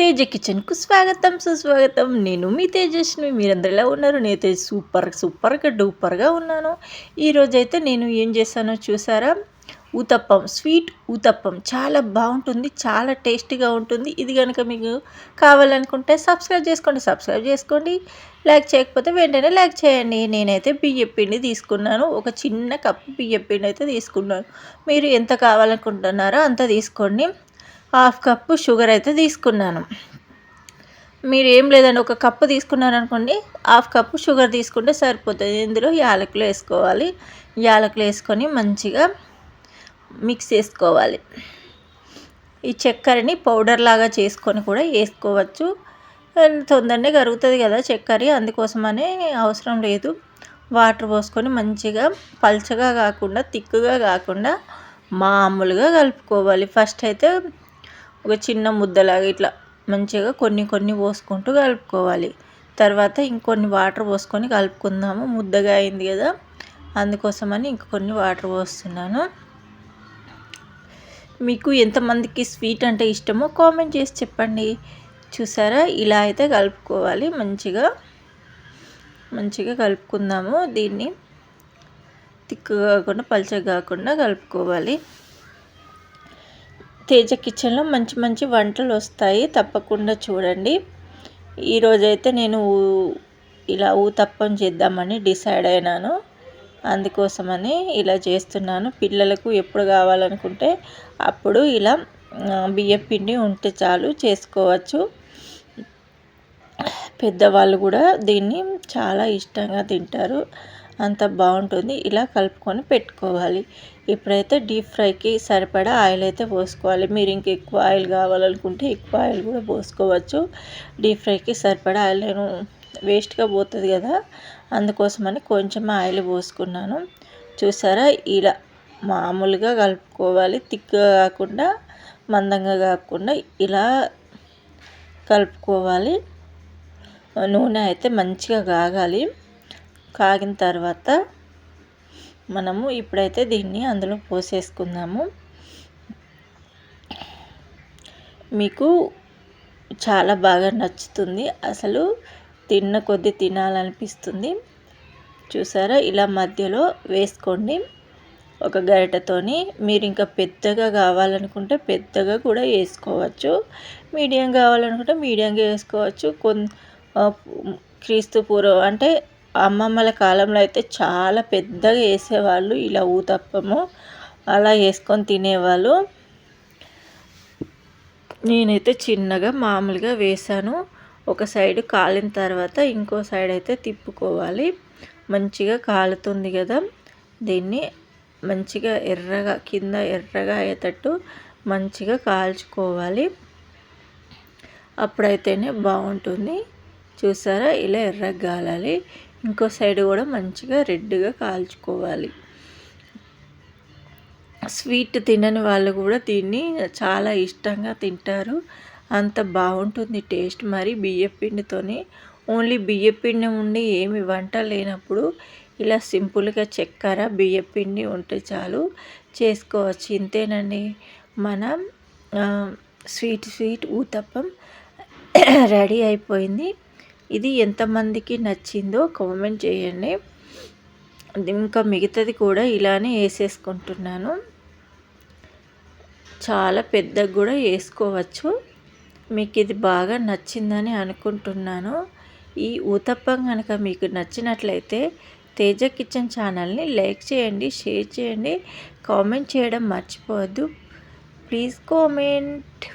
తేజ కిచెన్కు స్వాగతం. సుస్వాగతం. నేను మీ తేజస్వి మీరందరూ ఎలా ఉన్నారు? నేనైతే సూపర్ సూపర్గా డూపర్గా ఉన్నాను. ఈరోజైతే నేను ఏం చేశానో చూసారా? ఊతప్పం స్వీట్ ఊతప్పం. చాలా బాగుంటుంది చాలా టేస్టీగా ఉంటుంది. ఇది కనుక మీకు కావాలనుకుంటే సబ్స్క్రైబ్ చేసుకోండి సబ్స్క్రైబ్ చేసుకోండి. లైక్ చేయకపోతే వెంటనే లైక్ చేయండి. నేనైతే బియ్యం పిండి తీసుకున్నాను. ఒక చిన్న కప్పు బియ్యం పిండి అయితే తీసుకున్నాను. మీరు ఎంత కావాలనుకుంటున్నారో అంత తీసుకోండి. హాఫ్ కప్పు షుగర్ అయితే తీసుకున్నాను. మీరు ఏం లేదండి ఒక కప్పు తీసుకున్నారనుకోండి హాఫ్ కప్పు షుగర్ తీసుకుంటే సరిపోతుంది. ఇందులో యాలకులు వేసుకోవాలి. యాలకులు వేసుకొని మంచిగా మిక్స్ చేసుకోవాలి. ఈ చక్కెరని పౌడర్ లాగా చేసుకొని కూడా వేసుకోవచ్చు. తొందరనే కరుగుతుంది కదా చక్కెర అందుకోసమనే అవసరం లేదు. వాటర్ పోసుకొని మంచిగా పల్చగా కాకుండా తిక్కుగా కాకుండా మామూలుగా కలుపుకోవాలి. ఫస్ట్ అయితే ఒక చిన్న ముద్దలాగా ఇట్లా మంచిగా కొన్ని కొన్ని పోసుకుంటూ కలుపుకోవాలి. తర్వాత ఇంకొన్ని వాటర్ పోసుకొని కలుపుకుందాము. ముద్దగా అయింది కదా. అందుకోసమని ఇంకొన్ని వాటర్ పోస్తున్నాను. మీకు ఎంతమందికి స్వీట్ అంటే ఇష్టమో కామెంట్ చేసి చెప్పండి. చూసారా? ఇలా అయితే కలుపుకోవాలి. మంచిగా మంచిగా కలుపుకుందాము దీన్ని. తిక్కుగా కాకుండా పల్చగా కాకుండా కలుపుకోవాలి. తేజ కిచెన్లో మంచి మంచి వంటలు వస్తాయి. తప్పకుండా చూడండి. ఈరోజైతే నేను ఇలా ఊతప్పం చేద్దామని డిసైడ్ అయినాను. అందుకోసమని ఇలా చేస్తున్నాను. పిల్లలకు ఎప్పుడు కావాలనుకుంటే అప్పుడు ఇలా బియ్యం పిండి ఉంటే చాలు చేసుకోవచ్చు. పెద్దవాళ్ళు కూడా దీన్ని చాలా ఇష్టంగా తింటారు. అంత బాగుంటుంది. ఇలా కలుపుకొని పెట్టుకోవాలి. ఇప్పుడైతే డీప్ ఫ్రైకి సరిపడా ఆయిల్ అయితే పోసుకోవాలి. మీరు ఇంక ఎక్కువ ఆయిల్ కావాలనుకుంటే ఎక్కువ ఆయిల్ కూడా పోసుకోవచ్చు. డీప్ ఫ్రైకి సరిపడా ఆయిల్ నేను వేస్ట్గా పోతుంది కదా అందుకోసమని కొంచెం ఆయిల్ పోసుకున్నాను. చూసారా? ఇలా మామూలుగా కలుపుకోవాలి. తిక్కగా కాకుండా మందంగా కాకుండా ఇలా కలుపుకోవాలి. నూనె అయితే మంచిగా కాగాలి. కాగిన తర్వాత మనము ఇప్పుడైతే దీన్ని అందులో పోసేసుకుందాము. మీకు చాలా బాగా నచ్చుతుంది. అసలు తిన్న కొద్దీ తినాలనిపిస్తుంది. చూసారా? ఇలా మధ్యలో వేసుకోండి. ఒక గరిటతోని మీరు ఇంకా పెద్దగా కావాలనుకుంటే పెద్దగా కూడా వేసుకోవచ్చు. మీడియం కావాలనుకుంటే మీడియంగా వేసుకోవచ్చు. కొన్ క్రీస్తు పూర్వం అంటే అమ్మమ్మల కాలంలో అయితే చాలా పెద్దగా వేసేవాళ్ళు ఇలా ఊతప్పము అలా వేసుకొని తినేవాళ్ళు. నేనైతే చిన్నగా మామూలుగా వేసాను ఒక సైడ్ కాలిన తర్వాత ఇంకో సైడ్ అయితే తిప్పుకోవాలి. మంచిగా కాలుతుంది కదా. దీన్ని మంచిగా ఎర్రగా కింద ఎర్రగా అయ్యేటట్టు మంచిగా కాల్చుకోవాలి. అప్పుడైతేనే బాగుంటుంది. చూసారా? ఇలా ఎర్రగా కాలాలి. ఇంకో సైడ్ కూడా మంచిగా రెడ్గా కాల్చుకోవాలి. స్వీట్ తినని వాళ్ళు కూడా దీన్ని చాలా ఇష్టంగా తింటారు. అంత బాగుంటుంది టేస్ట్. మరి బియ్యపిండితోని ఓన్లీ బియ్యపిండి ఉండి ఏమి వంట లేనప్పుడు ఇలా సింపుల్గా చక్కెర బియ్యపిండి ఉంటే చాలు చేసుకోవచ్చు. ఇంతేనండి. మనం స్వీట్ స్వీట్ ఊతప్పం రెడీ అయిపోయింది. ఇది ఎంతమందికి నచ్చిందో కామెంట్ చేయండి. ఇంకా మిగతాది కూడా ఇలానే వేసేసుకుంటున్నాను. చాలా పెద్దగా కూడా వేసుకోవచ్చు. మీకు ఇది బాగా నచ్చిందని అనుకుంటున్నాను. ఈ ఊతప్పం కనుక మీకు నచ్చినట్లయితే తేజ కిచెన్ ఛానల్ని లైక్ చేయండి షేర్ చేయండి కామెంట్ చేయడం మర్చిపోవద్దు. Please comment.